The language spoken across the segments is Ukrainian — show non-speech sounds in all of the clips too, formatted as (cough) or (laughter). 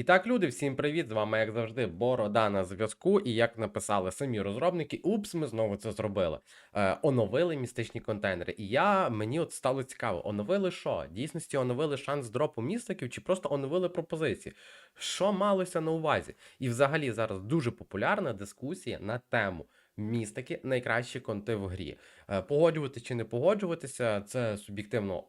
І так, люди, всім привіт! З вами, як завжди, Борода на зв'язку. І як написали самі розробники, упс, ми знову це зробили. Е, оновили містичні контейнери. І я мені от стало цікаво, оновили що? Дійсності оновили шанс дропу містиків чи просто оновили пропозиції? Що малося на увазі? І взагалі зараз дуже популярна дискусія на тему. Містики найкращі конти в грі. Е, Погоджувати чи не погоджуватися, це суб'єктивно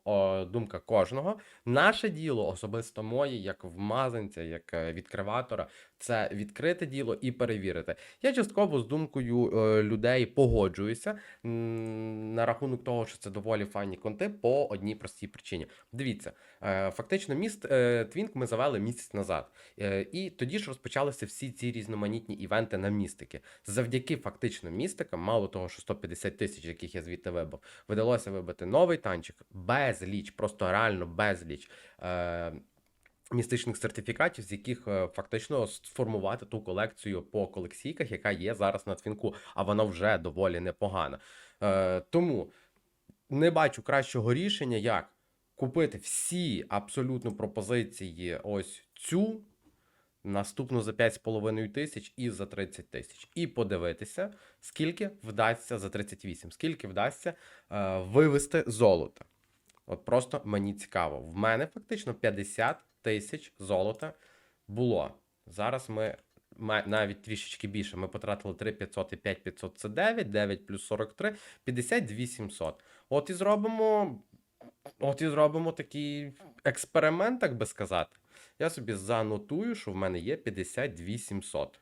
думка кожного. Наше діло, особисто моє, як вмазанця, як е, відкриватора, це відкрити діло і перевірити. Я частково з думкою е, людей погоджуюся на рахунок того, що це доволі файні конти по одній простій причині. Дивіться, фактично, міст Твінк ми завели місяць назад. І тоді ж розпочалися всі ці різноманітні івенти на містики. Завдяки фактично містикам, мало того, що 150 тисяч, яких я звідти вибив, видалося вибити новий танчик, безліч, просто реально безліч. Е, Містичних сертифікатів, з яких е, фактично сформувати ту колекцію по колекційках, яка є зараз на твінку, а вона вже доволі непогана. Е, тому не бачу кращого рішення, як купити всі абсолютно пропозиції, ось цю, наступну за 5,5 тисяч і за 30 тисяч. І подивитися, скільки вдасться за 38, скільки вдасться е, вивести золота. От просто мені цікаво. В мене фактично 50 тисяч золота було. Зараз ми навіть трішечки більше. Ми потратили 3500 і 5500 це 9, 9 плюс 43, 52 700. От і зробимо. От і зробимо такий експеримент, так би сказати. Я собі занотую, що в мене є 52 700.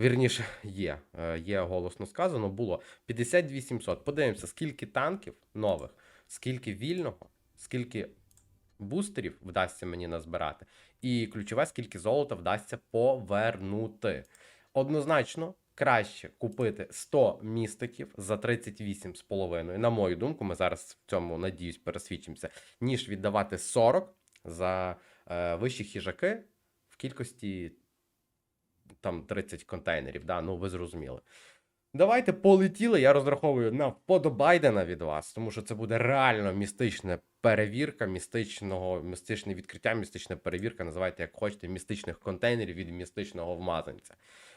Вірніше, є. Е, Є голосно сказано, було 52 700. Подивимося, скільки танків нових, скільки вільного, скільки бустерів вдасться мені назбирати, і ключове, скільки золота вдасться повернути. Однозначно, краще купити 100 містиків за 38,5. На мою думку, ми зараз в цьому надіюсь пересвідчимося, ніж віддавати 40 за вищі хіжаки в кількості там 30 контейнерів. Да? Ну, ви зрозуміли. Давайте полетіли. Я розраховую на вподобайдена від вас, тому що це буде реально містична перевірка, містичного, містичне відкриття, містична перевірка. Називайте як хочете, містичних контейнерів від містичного вмазанця.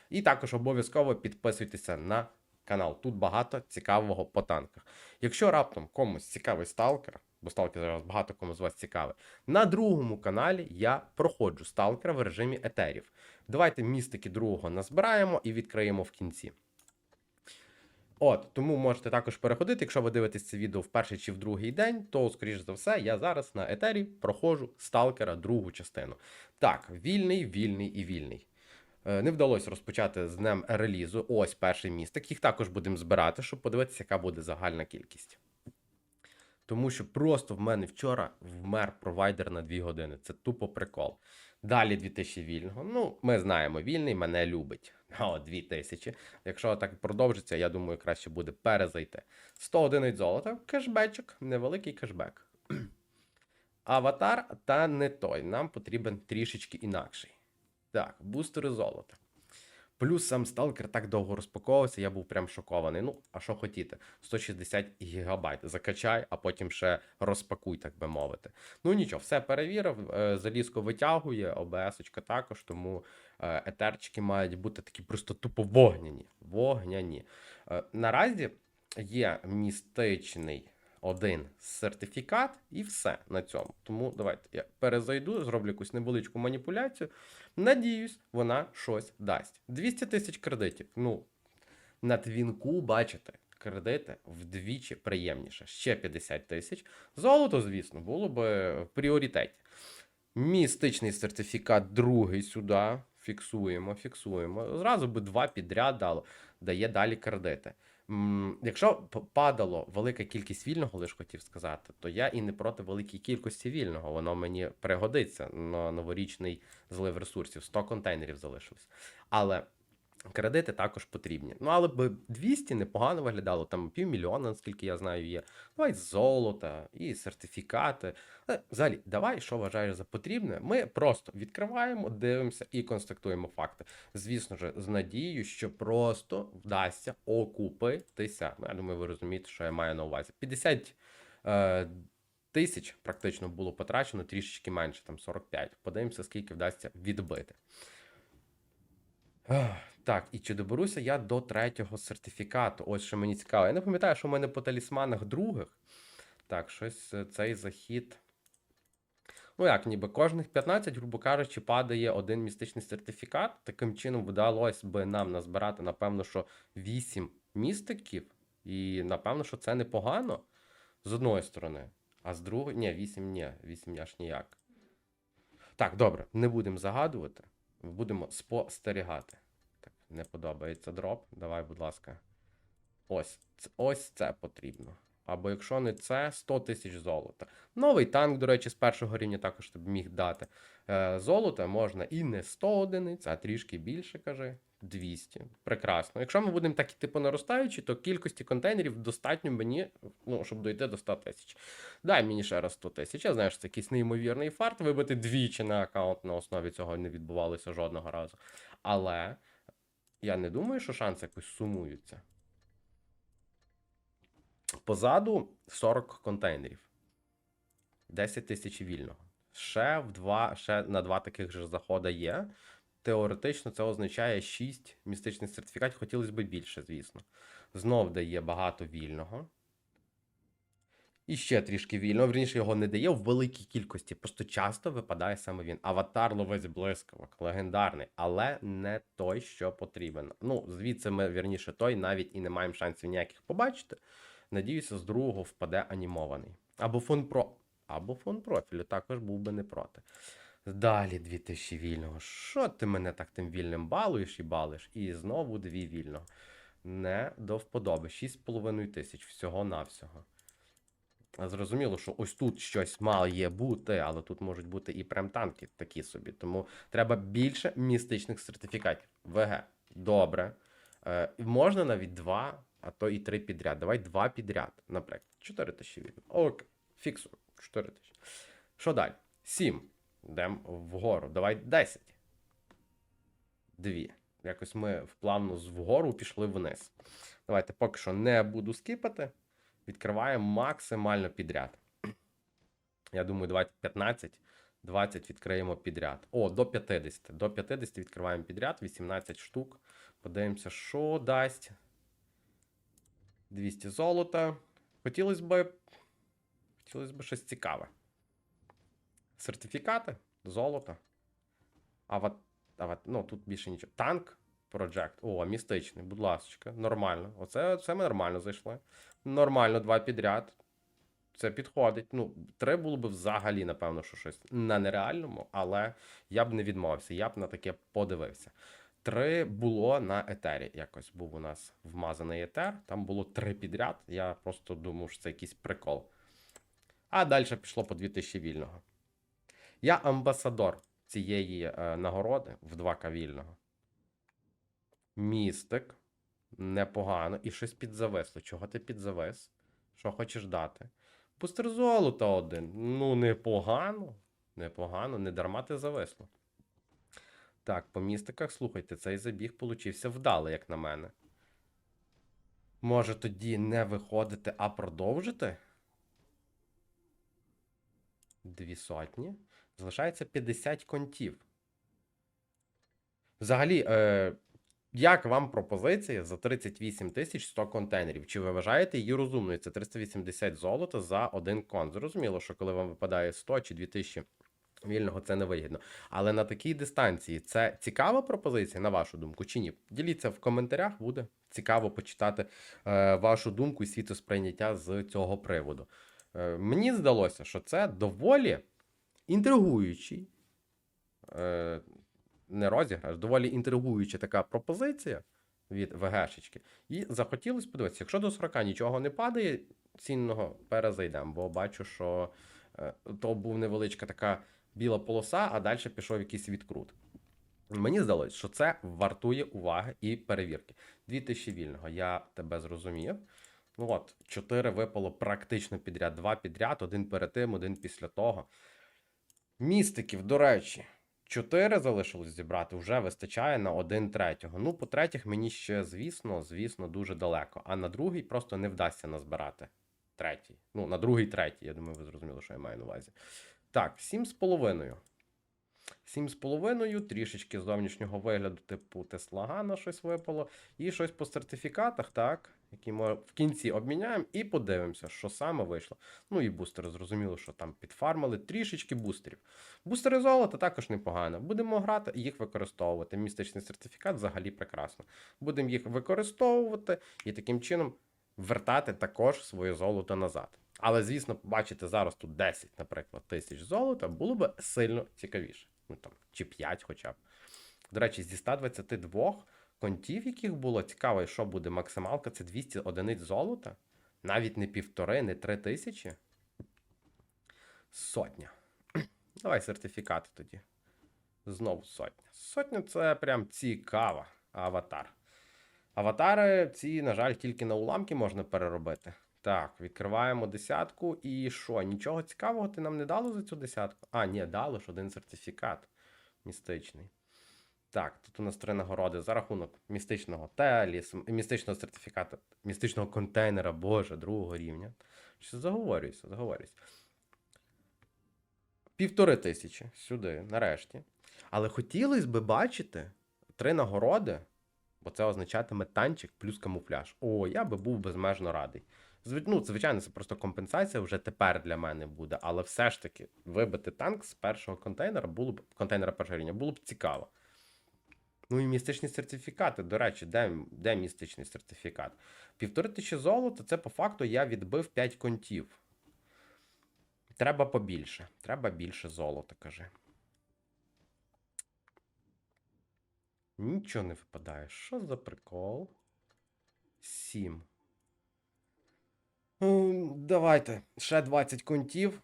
І також обов'язково підписуйтеся на канал. Тут багато цікавого по танках. Якщо раптом комусь цікавий сталкер, бо сталкер зараз багато кому з вас цікавий, на другому каналі я проходжу сталкера в режимі етерів. Давайте містики другого назбираємо і відкриємо в кінці. От, тому можете також переходити, якщо ви дивитесь це відео в перший чи в другий день, то, скоріш за все, я зараз на етері проходжу сталкера другу частину. Так, вільний, вільний і вільний. Е, Не вдалося розпочати з днем релізу. Ось перший містик. Їх також будемо збирати, щоб подивитися, яка буде загальна кількість. Тому що просто в мене вчора вмер провайдер на 2 години. Це тупо прикол. Далі 2000 вільного. Ну, ми знаємо, вільний мене любить. (laughs) О, 2000. Якщо так продовжиться, я думаю, краще буде перезайти. 100 одиниць золота, кешбечок, невеликий кешбек. (clears throat) Аватар та не той. Нам потрібен трішечки інакший. Так, бустери золота. Плюс сам сталкер так довго розпаковувався, я був прям шокований. Ну, а що хотіти? 160 гігабайт. Закачай, а потім ще розпакуй, так би мовити. Ну нічого, все перевірив. е, Залізко витягує, ОБС-очка також, тому е, етерчики мають бути такі просто тупо вогняні. Вогняні. Е, Наразі є містичний один сертифікат, і все на цьому. Тому давайте я перезайду, зроблю якусь невеличку маніпуляцію. Надіюсь, вона щось дасть. 200 тисяч кредитів. Ну, на твінку, бачите, кредити вдвічі приємніше. Ще 50 тисяч. Золото, звісно, було б в пріоритеті. Містичний сертифікат другий сюди. Фіксуємо, фіксуємо. Зразу би два підряд дало, дає далі кредити. Якщо падало велика кількість вільного, лиш хотів сказати, то я і не проти великої кількості вільного. Воно мені пригодиться на новорічний злив ресурсів. 100 контейнерів залишилось. Але кредити також потрібні. Ну, але б 200 непогано виглядало, там півмільйона, наскільки я знаю, є. Давай золота і сертифікати. Е, Взагалі, давай, що вважаєш за потрібне. Ми просто відкриваємо, дивимося і констатуємо факти. Звісно ж, з надією, що просто вдасться окупитися. Ну, я думаю, ви розумієте, що я маю на увазі. 50 е, тисяч практично було потрачено, трішечки менше, там 45. Подивимося, скільки вдасться відбити. Так, і чи доберуся я до третього сертифікату? Ось що мені цікаво. Я не пам'ятаю, що в мене по талісманах других. Так, щось е, цей захід. Ну як, ніби кожних 15, грубо кажучи, падає один містичний сертифікат. Таким чином вдалося би нам назбирати, напевно, що 8 містиків. І напевно, що це непогано з одної сторони. А з другої. Ні, 8 ні, 8 аж ніяк. Так, добре, не будемо загадувати. Будемо спостерігати. Не подобається дроп. Давай, будь ласка. Ось, ось це потрібно. Або якщо не це, 100 тисяч золота. Новий танк, до речі, з першого рівня також тобі міг дати. Е, золота можна і не 100 одиниць, а трішки більше, кажи. 200. Прекрасно. Якщо ми будемо так іти по наростаючій, то кількості контейнерів достатньо мені, ну, щоб дойти до 100 тисяч. Дай мені ще раз 100 тисяч. Я знаю, що це якийсь неймовірний фарт. Вибити двічі на аккаунт на основі цього не відбувалося жодного разу. Але я не думаю, що шанси якось сумуються. Позаду 40 контейнерів. 10 тисяч вільного. Ще, в два, ще на два таких же заходи є. Теоретично це означає 6 містичних сертифікатів. Хотілося б більше, звісно. Знов дає багато вільного. І ще трішки вільного. Вірніше, його не дає в великій кількості. Просто часто випадає саме він. Аватар ловець блискавок, легендарний, але не той, що потрібен. Ну, звідси ми, вірніше, той навіть і не маємо шансів ніяких побачити. Надіюся, з другого впаде анімований. Або фон про. Або фон профілю, також був би не проти. Далі 2000 вільного. Що ти мене так тим вільним балуєш і балиш? І знову дві вільного. Не до вподоби. 6,5 тисяч всього-навсього. Зрозуміло, що ось тут щось має бути, але тут можуть бути і прем-танки такі собі. Тому треба більше містичних сертифікатів. ВГ. Добре. Е, можна навіть два, а то і три підряд. Давай два підряд, наприклад. 4 тисячі вільно. Окей, фіксую. 4 тисячі. Що далі? 7. Йдемо вгору. Давай 10. Дві. Якось ми вплавно з вгору пішли вниз. Давайте поки що не буду скіпати. Відкриваємо максимально підряд. Я думаю, давайте 15, 20 відкриємо підряд. О, до 50. До 50 відкриваємо підряд, 18 штук. Подивимося, що дасть. 200 золота. Хотілося б. Хотілося б щось цікаве. Сертифікати, золото. Ават, ават, ну тут більше нічого. Танк, Project. О, містичний, будь ласка, нормально. Оце це ми нормально зайшли. Нормально, два підряд. Це підходить. Ну, три було б взагалі, напевно, що щось на нереальному, але я б не відмовився, я б на таке подивився. Три було на етері. Якось був у нас вмазаний етер. Там було три підряд. Я просто думав, що це якийсь прикол. А далі пішло по 2000 вільного. Я амбасадор цієї е, нагороди в 2К вільного. Містик. Непогано. І щось підзависло. Чого ти підзавис? Що хочеш дати? Бустер золота один. Ну, непогано. Непогано, не дарма ти зависло. Так, по містиках, слухайте, цей забіг получився вдалий, як на мене. Може тоді не виходити, а продовжити? Дві сотні. Залишається 50 контів. Взагалі, е, як вам пропозиція за 38 тисяч 100 контейнерів? Чи ви вважаєте її розумною? Це 380 золота за один кон. Зрозуміло, що коли вам випадає 100 чи 2000 вільного, це не вигідно. Але на такій дистанції це цікава пропозиція, на вашу думку, чи ні? Діліться в коментарях, буде цікаво почитати е, вашу думку і світосприйняття з цього приводу. Е, мені здалося, що це доволі інтригуючий. Е, не розіграш, доволі інтригуюча така пропозиція від ВГшечки. І захотілося подивитися, якщо до 40 нічого не падає, цінного перезайдемо, бо бачу, що е, то був невеличка така біла полоса, а далі пішов якийсь відкрут. Мені здалося, що це вартує уваги і перевірки. 2000 вільного, я тебе зрозумів. Ну от, 4 випало практично підряд, 2 підряд, один перед тим, один після того. Містиків, до речі, 4 залишилось зібрати, вже вистачає на один третього. Ну, по третіх, мені ще, звісно, звісно, дуже далеко. А на другий просто не вдасться назбирати. третій. Ну, на другий, третій. Я думаю, ви зрозуміли, що я маю на увазі. Так, 7,5. 7,5, трішечки зовнішнього вигляду, типу Теслагана щось випало. І щось по сертифікатах, так, які ми в кінці обміняємо, і подивимося, що саме вийшло. Ну і бустери, зрозуміло, що там підфармили трішечки бустерів. Бустери золота також непогано. Будемо грати і їх використовувати. Містичний сертифікат взагалі прекрасно. Будемо їх використовувати і таким чином вертати також своє золото назад. Але, звісно, бачите, зараз тут 10, наприклад, тисяч золота було б сильно цікавіше. Ну там, чи 5 хоча б. До речі, зі 122 контів, яких було цікаво, що буде максималка, це 200 одиниць золота. Навіть не півтори, не три тисячі. Сотня. Давай сертифікати тоді. Знову сотня. Сотня це прям цікава аватар. Аватари ці, на жаль, тільки на уламки можна переробити. Так, відкриваємо десятку. І що? Нічого цікавого ти нам не дало за цю десятку? А, ні, дало ж один сертифікат містичний. Так, тут у нас три нагороди за рахунок містичного теліс, містичного сертифіката, містичного контейнера, боже, другого рівня. Що заговорююся, заговорююся. Півтори тисячі сюди, нарешті. Але хотілося б бачити три нагороди, бо це означатиме танчик плюс камуфляж. О, я би був безмежно радий. Ну, звичайно, це просто компенсація вже тепер для мене буде, але все ж таки вибити танк з першого контейнера було б контейнера першого рівня було б цікаво. Ну і містичні сертифікати. До речі, де, де містичний сертифікат? Півтори тисячі золота це по факту я відбив 5 контів. Треба побільше. Треба більше золота, каже. Нічого не випадає. Що за прикол? 7. Давайте. Ще 20 контів.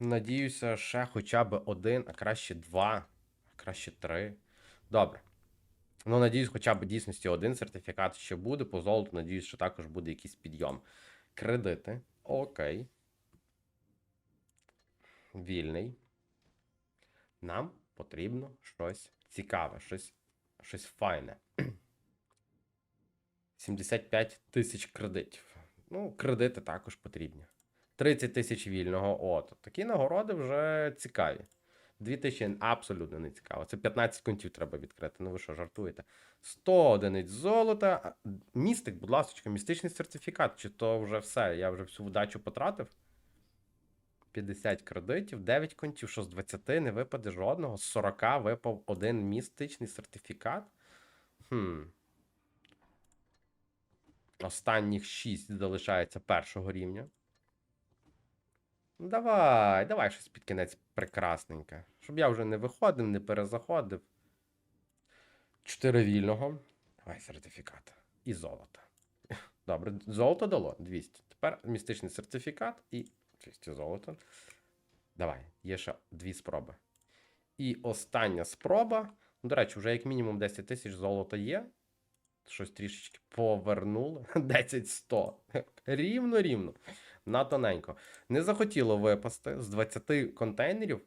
Надіюся, ще хоча б один, а краще два, а краще три. Добре. Ну, надіюсь, хоча б дійсності один сертифікат ще буде. По золоту, надіюсь, що також буде якийсь підйом. Кредити. Окей. Вільний. Нам потрібно щось цікаве, щось, щось файне. (clears throat) 75 тисяч кредитів. Ну, кредити також потрібні. 30 тисяч вільного. От. Такі нагороди вже цікаві. 2 тисячі абсолютно не цікаво. Це 15 контів треба відкрити. Ну ви що, жартуєте? 100 одиниць золота. Містик, будь ласка, містичний сертифікат. Чи то вже все? Я вже всю вдачу потратив. 50 кредитів, 9 контів, що з 20 не випаде жодного. З 40 випав один містичний сертифікат. Хм. Останніх 6 залишається першого рівня. Ну, Давай, давай щось під кінець прекрасненьке. Щоб я вже не виходив, не перезаходив. 4 вільного. Давай сертифікат. І золото. (laughs) Добре, золото дало 200. Тепер містичний сертифікат і 200 золота. Давай, є ще дві спроби. І остання спроба. Ну, До речі, вже як мінімум 10 тисяч золота є. Щось трішечки повернули. (laughs) 10-100. Рівно, рівно. На тоненько. Не захотіло випасти з 20 контейнерів.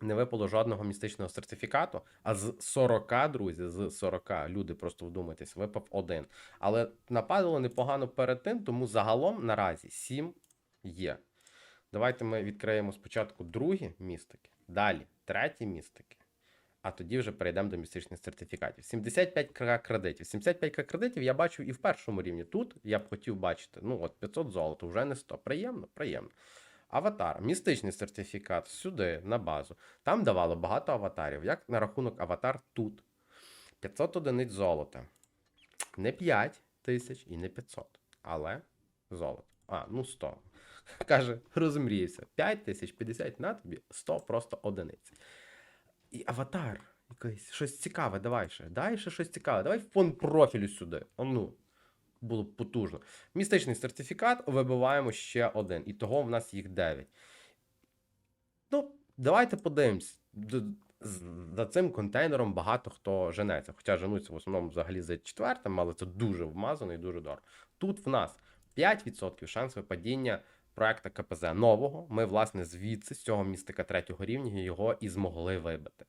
Не випало жодного містичного сертифікату, а з 40, друзі, з 40, люди просто вдумайтесь, випав один. Але нападало непогано перед тим, тому загалом наразі 7 є. Давайте ми відкриємо спочатку другі містики, далі треті містики, а тоді вже перейдемо до містичних сертифікатів. 75к кредитів. 75к кредитів я бачу і в першому рівні. Тут я б хотів бачити, ну от 500 золота, вже не 100. Приємно, приємно. Аватар, містичний сертифікат сюди, на базу. Там давало багато аватарів. Як на рахунок аватар тут. 500 одиниць золота. Не 5 тисяч і не 500, але золото. А, ну 100. Каже, розмріявся. 5 тисяч 50 на тобі, 100 просто одиниць. І аватар. Якийсь щось цікаве, давай ще. Дай ще щось цікаве. Давай фон профілю сюди. Ну. Було б потужно. Містичний сертифікат вибиваємо ще один. І того в нас їх 9. Ну, давайте подивимось. За цим контейнером багато хто женеться. Хоча женуться в основному взагалі за четвертим, але це дуже вмазано і дуже дорого. Тут в нас 5% шанс випадіння проекта КПЗ нового. Ми, власне, звідси, з цього містика третього рівня, його і змогли вибити.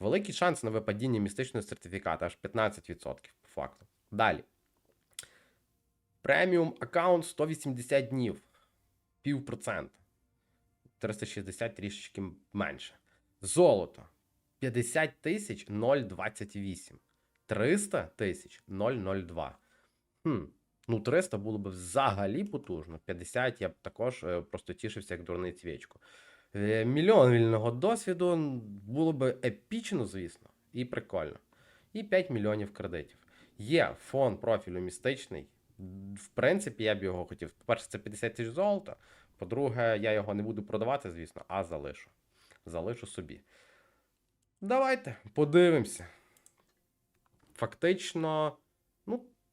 Великий шанс на випадіння містичного сертифіката, аж 15% по факту. Далі. Преміум аккаунт 180 днів. пів процента. 360 трішечки менше. Золото 50 тисяч 0,28. 300 тисяч 0,02. Хм. Ну, 300 було б взагалі потужно. 50 я б також е, просто тішився як дурний цвічку. Е, Мільйон вільного досвіду було б епічно, звісно, і прикольно. І 5 мільйонів кредитів. Є фон профілю містичний. В принципі, я б його хотів. По-перше, це 50 тисяч золота. По-друге, я його не буду продавати, звісно, а залишу. Залишу собі. Давайте подивимося. Фактично,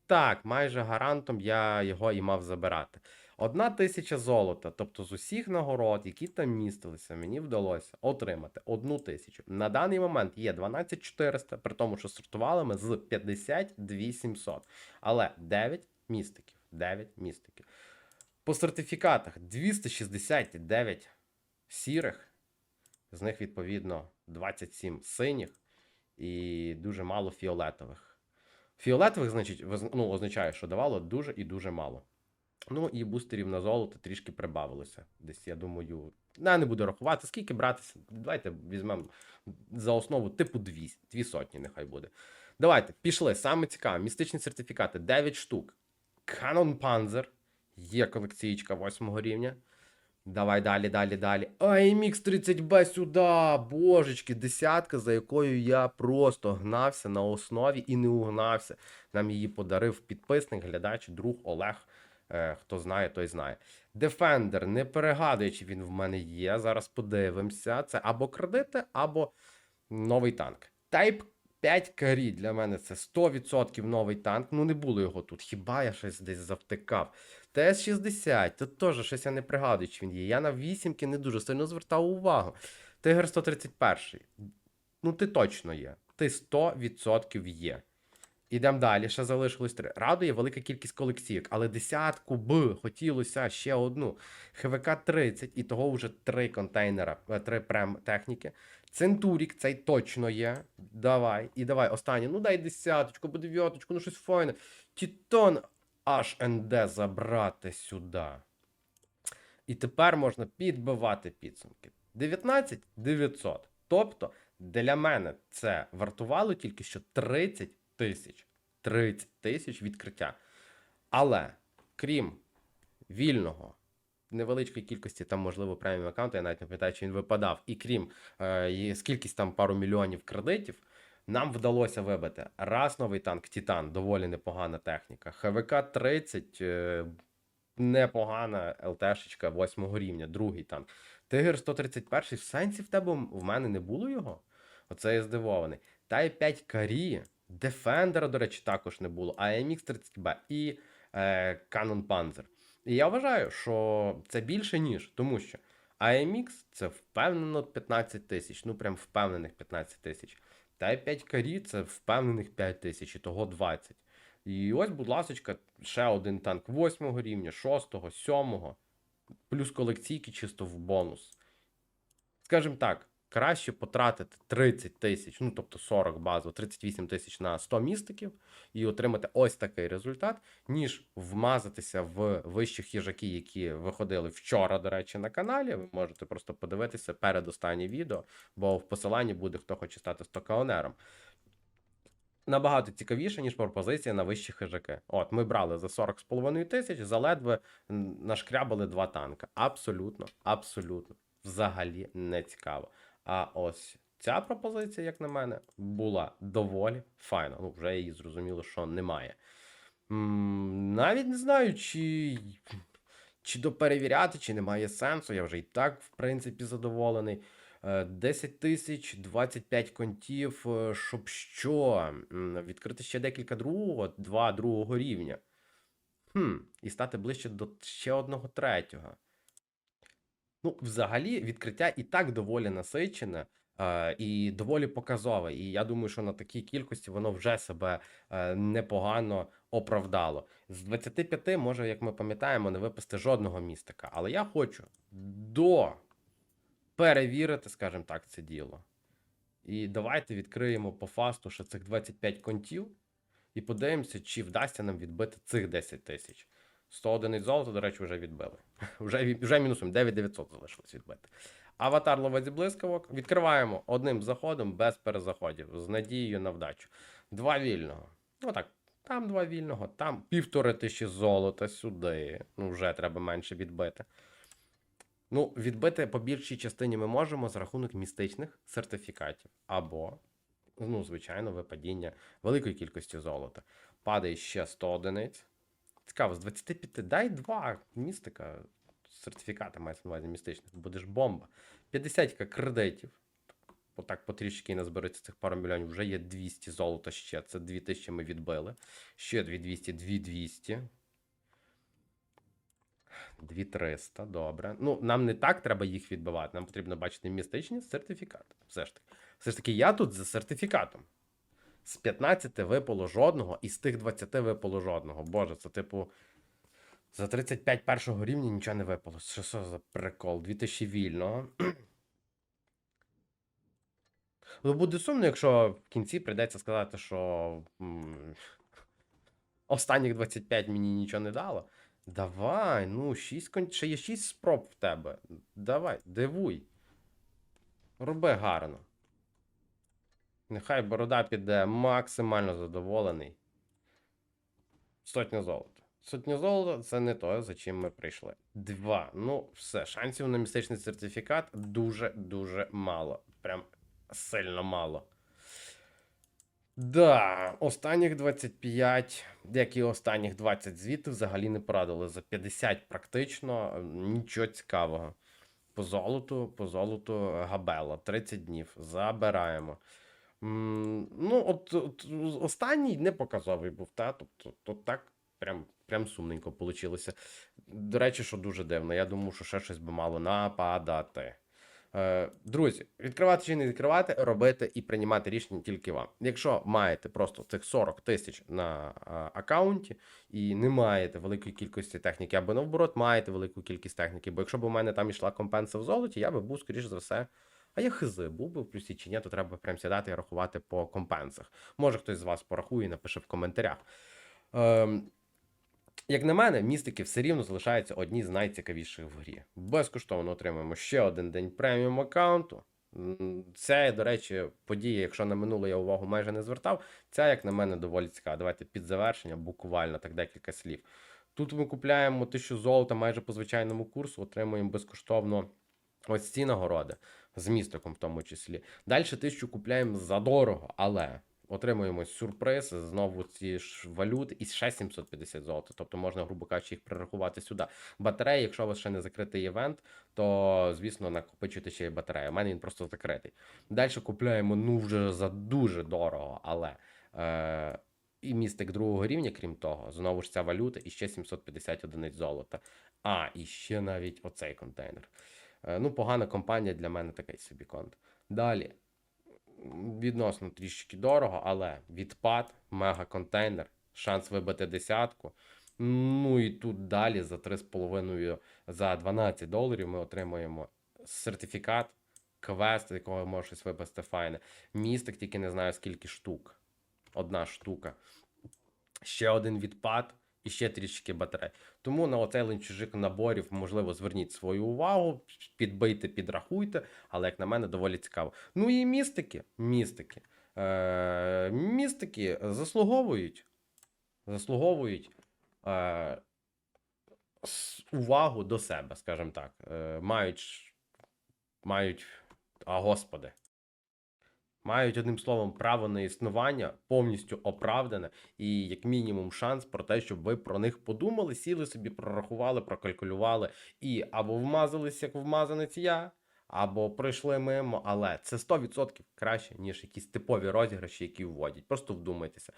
так, майже гарантом я його і мав забирати. Одна тисяча золота, тобто з усіх нагород, які там містилися, мені вдалося отримати одну тисячу. На даний момент є 12400, при тому, що стартували ми з 52700. Але 9 містиків. 9 містиків. По сертифікатах 269 сірих, з них, відповідно, 27 синіх і дуже мало фіолетових. Фіолетових, значить, ну, означає, що давало дуже і дуже мало. Ну і бустерів на золото трішки прибавилося. Десь, я думаю, я не буду рахувати, скільки братися. Давайте візьмемо за основу типу 200, дві сотні, нехай буде. Давайте, пішли. Саме цікаве. Містичні сертифікати 9 штук. Canon Panzer. Є колекційка 8 рівня. Давай далі, далі, далі. AMX 30B сюди. Божечки, десятка, за якою я просто гнався на основі і не угнався. Нам її подарив підписник, глядач, друг Олег. Е, хто знає, той знає. Defender, не перегадую, чи він в мене є. Зараз подивимося. Це або кредити, або новий танк. Type 5 карі для мене це 100% новий танк. Ну не було його тут. Хіба я щось десь завтикав? ТС-60, тут теж щось я не пригадую, чи він є. Я на вісімки не дуже сильно звертав увагу. Тигр 131. Ну, ти точно є. Ти 100% є. Ідемо далі, ще залишилось три. Радує велика кількість колекційок, але десятку б хотілося ще одну. ХВК 30, і того вже три контейнера, е, три прем техніки. Центурік, цей точно є. Давай. І давай, останнє. Ну дай десяточку, або дев'яточку, ну щось файне. Тітон HND забрати сюди. І тепер можна підбивати підсумки. 19 900. Тобто для мене це вартувало тільки що 30 тисяч. 30 тисяч відкриття. Але крім вільного, невеличкої кількості, там, можливо, преміум аккаунту, я навіть не пам'ятаю, чи він випадав, і крім е, скількись там пару мільйонів кредитів, нам вдалося вибити раз новий танк Титан, доволі непогана техніка. ХВК 30 е, непогана ЛТшечка 8 рівня, другий танк. Тигр 131 в сенсі в тебе в мене не було його. Оце я здивований. Та 5 карі, Defender, до речі, також не було, а AMX 30B і е, Canon Panzer. І я вважаю, що це більше, ніж, тому що AMX це впевнено 15 тисяч, ну прям впевнених 15 тисяч. Та 5 карі це впевнених 5 тисяч, і того 20. І ось, будь ласка, ще один танк 8 рівня, 6, 7, плюс колекційки чисто в бонус. Скажімо так, краще потратити 30 тисяч, ну тобто 40 базово, 38 тисяч на 100 містиків і отримати ось такий результат, ніж вмазатися в вищих їжаки, які виходили вчора, до речі, на каналі. Ви можете просто подивитися передостаннє відео, бо в посиланні буде хто хоче стати стокаонером. Набагато цікавіше, ніж пропозиція на вищі хижаки. От, ми брали за 40,5 тисяч, заледве м, нашкрябали два танка. Абсолютно, абсолютно, взагалі не цікаво. А ось ця пропозиція, як на мене, була доволі файна. Ну, вже її зрозуміло, що немає. Навіть не знаю, чи, чи доперевіряти, чи немає сенсу. Я вже і так, в принципі, задоволений. Е, 10 тисяч, 25 контів, е, щоб що? Відкрити ще декілька другого, два другого рівня. Хм, і стати ближче до ще одного третього. Ну, взагалі, відкриття і так доволі насичене е, і доволі показове. І я думаю, що на такій кількості воно вже себе е, непогано оправдало. З 25 може, як ми пам'ятаємо, не випасти жодного містика. Але я хочу до перевірити, скажімо так, це діло. І давайте відкриємо по фасту ще цих 25 контів і подивимося, чи вдасться нам відбити цих 10 тисяч. 100 одиниць золота, до речі, вже відбили. (laughs) Вже, вже мінусуємо, 9900 залишилось відбити. Аватар ловець блискавок. Відкриваємо одним заходом без перезаходів, з надією на вдачу. Два вільного. Ну так, там два вільного, там півтори тисячі золота сюди. Ну, вже треба менше відбити. Ну, відбити по більшій частині ми можемо за рахунок містичних сертифікатів. Або, ну, звичайно, випадіння великої кількості золота. Падає ще 100 одиниць. Цікаво, з 25 дай 2 містика. Сертифікати мається на увазі містичних. Будеш бомба. 50 кредитів. Отак потрішки назбереться цих пару мільйонів. Вже є 200 золота ще. Це 2000 ми відбили. Ще 2200, 2200. 2300, добре. Ну, нам не так треба їх відбивати. Нам потрібно бачити містичні сертифікати. Все ж таки. Все ж таки, я тут за сертифікатом. З 15 випало жодного, і з тих 20 випало жодного. Боже, це типу. За 35 першого рівня нічого не випало. Що це за прикол? 2000 вільного. Ну, буде сумно, якщо в кінці прийдеться сказати, що останніх 25 мені нічого не дало. Давай, ну, 6 кон... ще є 6 спроб в тебе. Давай, дивуй. Роби гарно. Нехай борода піде максимально задоволений. Сотня золота. Сотня золота це не то, за чим ми прийшли. Два. Ну, все, шансів на містичний сертифікат дуже-дуже мало. Прям сильно мало. Да, останніх 25, як і останніх 20 звідти взагалі не порадили. За 50 практично нічого цікавого. По золоту, по золоту габела. 30 днів. Забираємо. Ну, от, от останній не показовий був, та? Тобто, то так прям, прям сумненько вийшло. До речі, що дуже дивно. Я думав, що ще щось би мало нападати. Е, Друзі, відкривати чи не відкривати, робити і приймати рішення тільки вам. Якщо маєте просто цих 40 тисяч на аккаунті і не маєте великої кількості техніки, або наоборот, маєте велику кількість техніки, бо якщо б у мене там ішла компенса в золоті, я би був, скоріш за все. А я хизи, був би в плюсі чи ні, то треба прям сідати і рахувати по компенсах. Може хтось з вас порахує і напише в коментарях. Ем, як на мене, містики все рівно залишаються одні з найцікавіших в грі. Безкоштовно отримуємо ще один день преміум аккаунту. Це, до речі, подія, якщо на минулу я увагу майже не звертав, ця, як на мене, доволі цікава. Давайте під завершення, буквально так декілька слів. Тут ми купляємо 1000 золота майже по звичайному курсу, отримуємо безкоштовно ось ці нагороди з містиком в тому числі. Далі 1000 купляємо задорого, але отримуємо сюрприз, знову ці ж валюти і ще 750 золота. Тобто можна, грубо кажучи, їх перерахувати сюди. Батареї, якщо у вас ще не закритий івент, то звісно накопичуйте ще й батарею. У мене він просто закритий. Далі купляємо ну вже за дуже дорого, але. Е- і містик другого рівня, крім того, знову ж ця валюта і ще 750 одиниць золота. А, і ще навіть оцей контейнер. Е, Ну, погана компанія для мене такий собі конт. Далі. Відносно трішки дорого, але відпад, мега контейнер, шанс вибити десятку. Ну і тут далі за 3,5 за 12 доларів ми отримуємо сертифікат, квест, з якого може щось випасти файне. Містик, тільки не знаю скільки штук. Одна штука. Ще один відпад і ще трішки батарей. Тому на оцей ланцюжик наборів, можливо, зверніть свою увагу, підбийте, підрахуйте, але, як на мене, доволі цікаво. Ну і містики. Містики. Е, містики заслуговують. Заслуговують е, увагу до себе, скажімо так. Е, мають, мають, а господи. Мають одним словом право на існування повністю оправдане і як мінімум шанс про те, щоб ви про них подумали, сіли собі, прорахували, прокалькулювали і або вмазались, як вмазанець я, або пройшли мимо, але це 100% краще, ніж якісь типові розіграші, які вводять. Просто вдумайтеся.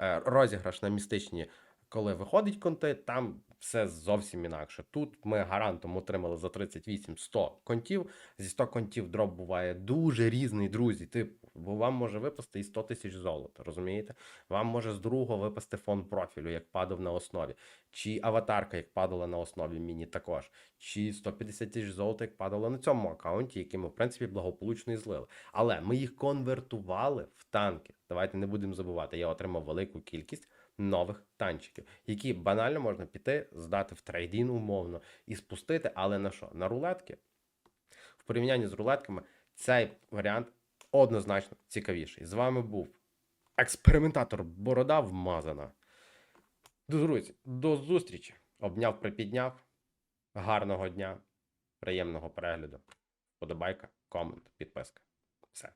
Е, Розіграш на містичні, коли виходить контент, там все зовсім інакше. Тут ми гарантом отримали за 38 100 контів. Зі 100 контів дроп буває дуже різний, друзі. Типу, бо вам може випасти і 100 тисяч золота, розумієте? Вам може з другого випасти фон профілю, як падав на основі, чи аватарка, як падала на основі міні також, чи 150 тисяч золота, як падало на цьому аккаунті, який ми, в принципі, благополучно і злили. Але ми їх конвертували в танки. Давайте не будемо забувати. Я отримав велику кількість нових танчиків, які банально можна піти, здати в трейдін умовно і спустити, але на що? На рулетки? В порівнянні з рулетками цей варіант однозначно цікавіший. З вами був експериментатор Борода вмазана. Друзі, до зустрічі. Обняв, припідняв. Гарного дня, приємного перегляду. Подобайка, комент, підписка. Все.